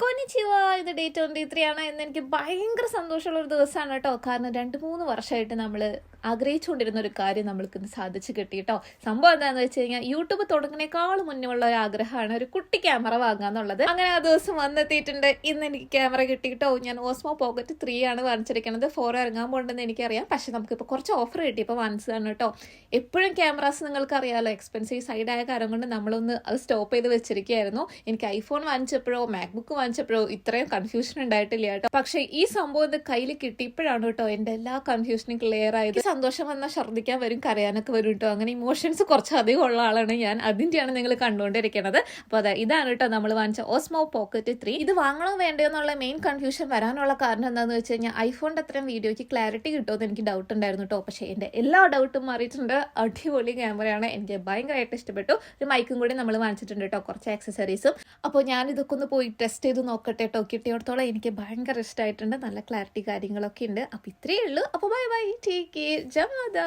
con കൊനിച്ചിവ ഇത് date twenty three ആണ് എന്ന് എനിക്ക് ഭയങ്കര സന്തോഷമുള്ള ഒരു ദിവസമാണ് കേട്ടോ. കാരണം രണ്ട് മൂന്ന് വർഷമായിട്ട് നമ്മൾ ആഗ്രഹിച്ചുകൊണ്ടിരുന്ന ഒരു കാര്യം നമ്മൾക്ക് ഇന്ന് സാധിച്ചു കിട്ടി കേട്ടോ. സംഭവം എന്താണെന്ന് വെച്ച് കഴിഞ്ഞാൽ യൂട്യൂബ് തുടങ്ങുന്നേക്കാൾ മുന്നേ ഉള്ള ഒരു ആഗ്രഹമാണ് ഒരു കുട്ടി ക്യാമറ വാങ്ങുക എന്നുള്ളത്. അങ്ങനെ ആ ദിവസം വന്നെത്തിയിട്ടുണ്ട്. ഇന്ന് എനിക്ക് ക്യാമറ കിട്ടി കേട്ടോ. ഞാൻ ഓസ്മോ പോക്കറ്റ് ത്രീ ആണ് വാങ്ങിച്ചിരിക്കുന്നത് ഫോർ ഇറങ്ങാൻ പോകണ്ടെന്ന് എനിക്കറിയാം. പക്ഷെ നമുക്കിപ്പോൾ കുറച്ച് ഓഫർ കിട്ടി. ഇപ്പോൾ വാങ്ങിച്ചതാണ് കേട്ടോ. എപ്പോഴും ക്യാമറാസ് നിങ്ങൾക്ക് അറിയാമല്ലോ എക്സ്പെൻസീവ് സൈഡായ കാരണം കൊണ്ട് നമ്മളൊന്ന് അത് സ്റ്റോപ്പ് ചെയ്ത് വെച്ചിരിക്കുകയായിരുന്നു. എനിക്ക് ഐഫോൺ വാങ്ങിച്ചപ്പോഴോ മാക്ബുക്ക് വാങ്ങിച്ചപ്പോഴോ ഇത്രയും കൺഫ്യൂഷൻ ഉണ്ടായിട്ടില്ല കേട്ടോ. പക്ഷേ ഈ സംഭവം ഇത് കയ്യിൽ കിട്ടിയപ്പോഴാണ് കേട്ടോ എന്റെ എല്ലാ കൺഫ്യൂഷനും ക്ലിയർ ആയത്. സന്തോഷം വന്നാൽ ഛർദ്ദിക്കാൻ വരും കരയാനൊക്കെ വരും കേട്ടോ. അങ്ങനെ ഇമോഷൻസ് കുറച്ച് അധികം ഉള്ള ആളാണ് ഞാൻ. അതിന്റെയാണ് നിങ്ങൾ കണ്ടുകൊണ്ടിരിക്കുന്നത്. അപ്പോൾ അതെ ഇതാണ് കേട്ടോ നമ്മൾ വാങ്ങിച്ച ഓസ്മോ പോക്കറ്റ് ത്രീ ഇത് വാങ്ങണോ വേണ്ടയോ എന്നുള്ള മെയിൻ കൺഫ്യൂഷൻ വരാനുള്ള കാരണം എന്താണെന്ന് വെച്ച് കഴിഞ്ഞാൽ ഐഫോണിന്റെ അത്രയും വീഡിയോയ്ക്ക് ക്ലാരിറ്റി കിട്ടുമെന്ന് എനിക്ക് ഡൗട്ട് ഉണ്ടായിരുന്നു കേട്ടോ. പക്ഷെ എന്റെ എല്ലാ ഡൗട്ടും മാറിയിട്ടുണ്ട്. അടിപൊളി ക്യാമറയാണ് എനിക്ക് ഭയങ്കരമായിട്ട് ഇഷ്ടപ്പെട്ടു. ഒരു മൈക്കും കൂടി നമ്മൾ വാങ്ങിച്ചിട്ടുണ്ട് കേട്ടോ. കുറച്ച് ആക്സസറീസും അപ്പോൾ ഞാൻ ഇതൊക്കെ ഒന്ന് പോയി ടെസ്റ്റ് ചെയ്ത് നോക്കട്ടെ കേട്ടോ കിട്ടിയോടത്തോളം എനിക്ക് ഭയങ്കര ഇഷ്ടമായിട്ടുണ്ട് നല്ല ക്ലാരിറ്റി കാര്യങ്ങളൊക്കെ ഉണ്ട്. അപ്പോൾ ഇത്രയേ ഉള്ളൂ. അപ്പോൾ ബൈ ബൈ ടേക്ക് കെയർ ജമാദ